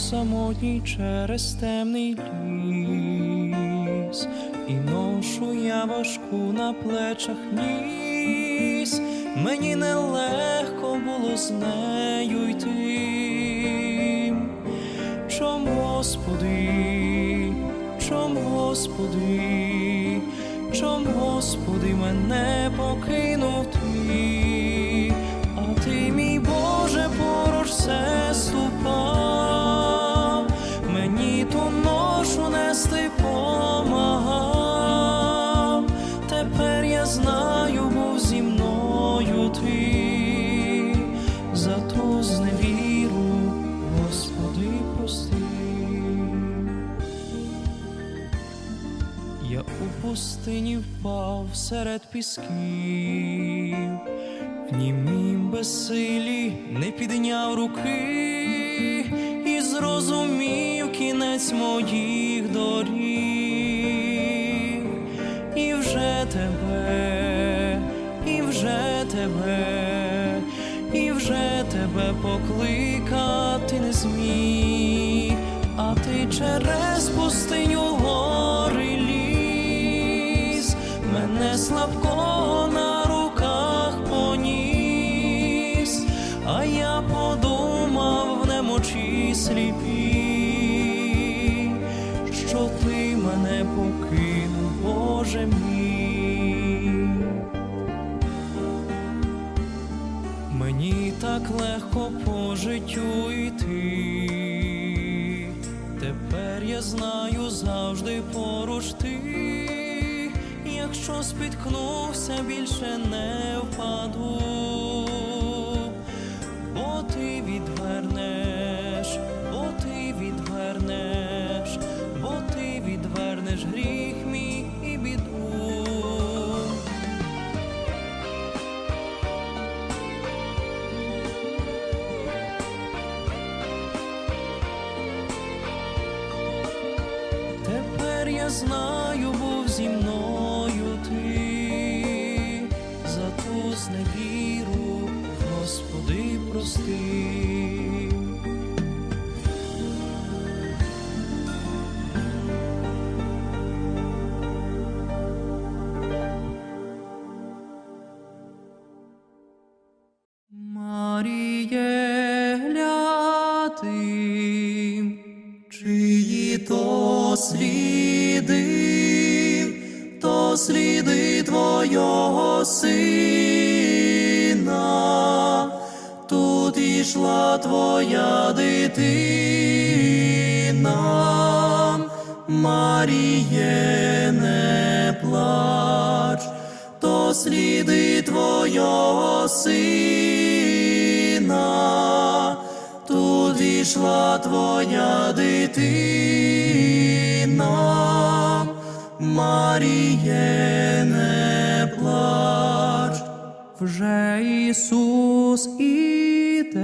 самотній через темний ліс, і ношу я важку на плечах ніс, мені нелегко було з нею йти. Чом, Господи, чом, Господи, чом, Господи, мене покинув ти, пустині впав серед пісків, в німім безсилі не підняв руки і зрозумів кінець моїх доріг, і вже тебе, і вже тебе, і вже тебе покликати Боже мій. Мені так легко по життю йти. Тепер я знаю завжди поруч ти. Якщо спіткнувся, більше не впаду, знаю, був зі мною ти, за ту зневіру, Господи, прости. Чиї то сліди, то сліди Твого сина, тут ішла Твоя дитина, Маріє, не плач, то сліди Твого сина, тут ішла Твоя дитина, Маріє, не плач, вже Ісус іде,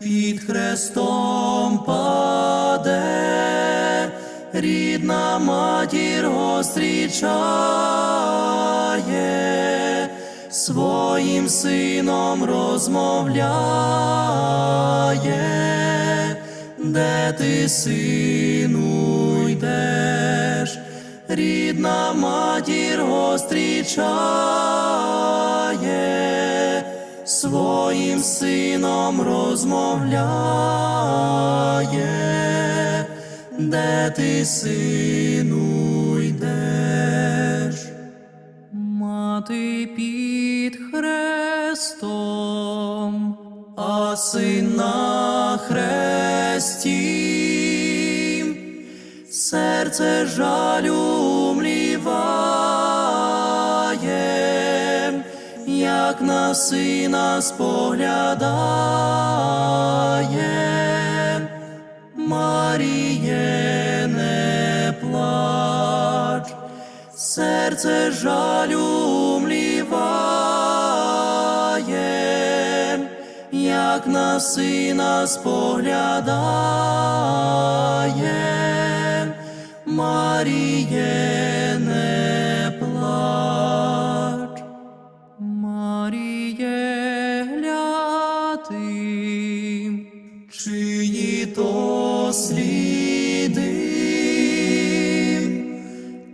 під хрестом паде, рідна матір зустрічає, своїм сином розмовляє, де ти, сину, йдеш, рідна матір го зустрічає, своїм сином розмовляє, де ти, сину, йдеш. Мати під хрестом, а син на хресті, серце жалю мліває, як на сина споглядає. Маріє, не плач, серце жалю мліває, як на сина споглядає, Маріє, не плач, Маріє, гляди, чиї то сліди,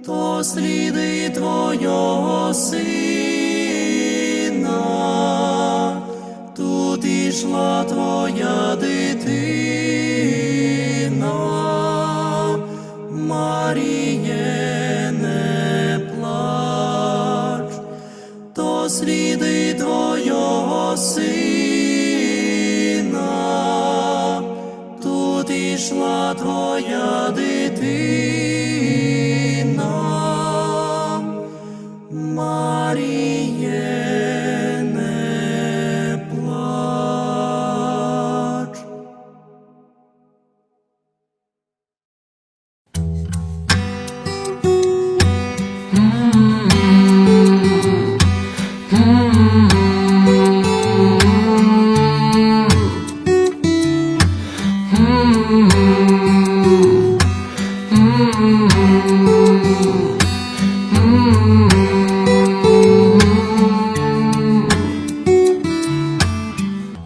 то сліди твого сина, тут ішла твоя. Твоя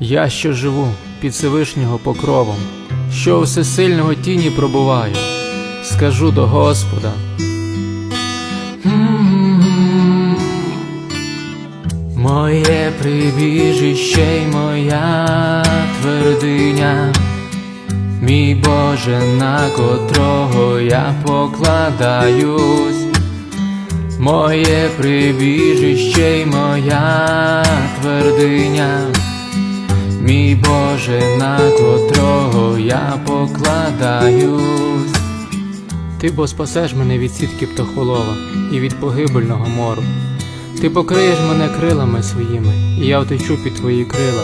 Я, що живу під Всевишнього покровом, що всесильного тіні пробуваю, скажу до Господа. Моє прибіжище й моя твердиня, мій Боже, на котрого я покладаюсь, моє прибіжище й моя твердиня. Мій Боже, на котрого я покладаюсь. Ти бо спасеш мене від сітки птахолова і від погибельного мору. Ти покриєш мене крилами своїми, і я втечу під твої крила,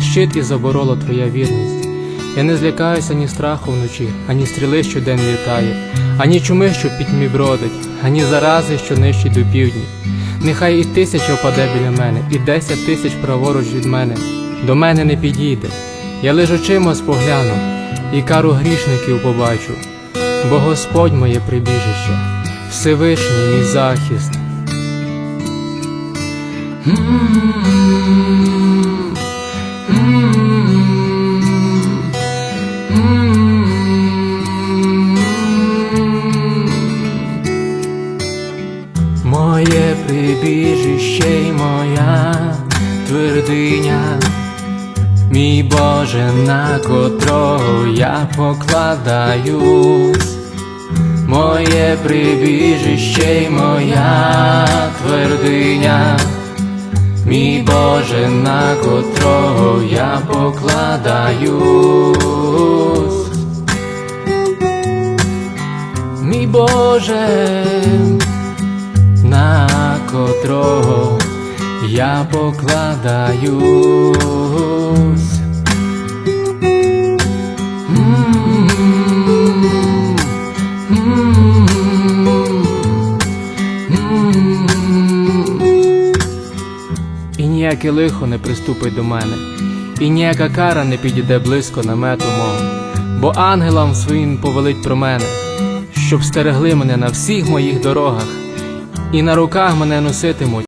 щит і заборола твоя вірність. Я не злякаюся ні страху вночі, ані стріли, що день літає, ані чуми, що в пітьмі бродить, ані зарази, що нищить до півдні. Нехай і тисяча впаде біля мене, і десять тисяч праворуч від мене. До мене не підійде. Я лиш очима спогляну, і кару грішників побачу, бо Господь моє прибіжище, Всевишній мій захист. Твердиня, мій Боже, на котрого я покладаюсь, моє прибіжище й моя твердиня, мій Боже, на котрого я покладаюсь, мій Боже на котрого я покладаюсь. І ніяке лихо не приступить до мене, і ніяка кара не підійде близько намету мого, бо ангелам своїм повелить про мене, щоб стерегли мене на всіх моїх дорогах, і на руках мене носитимуть.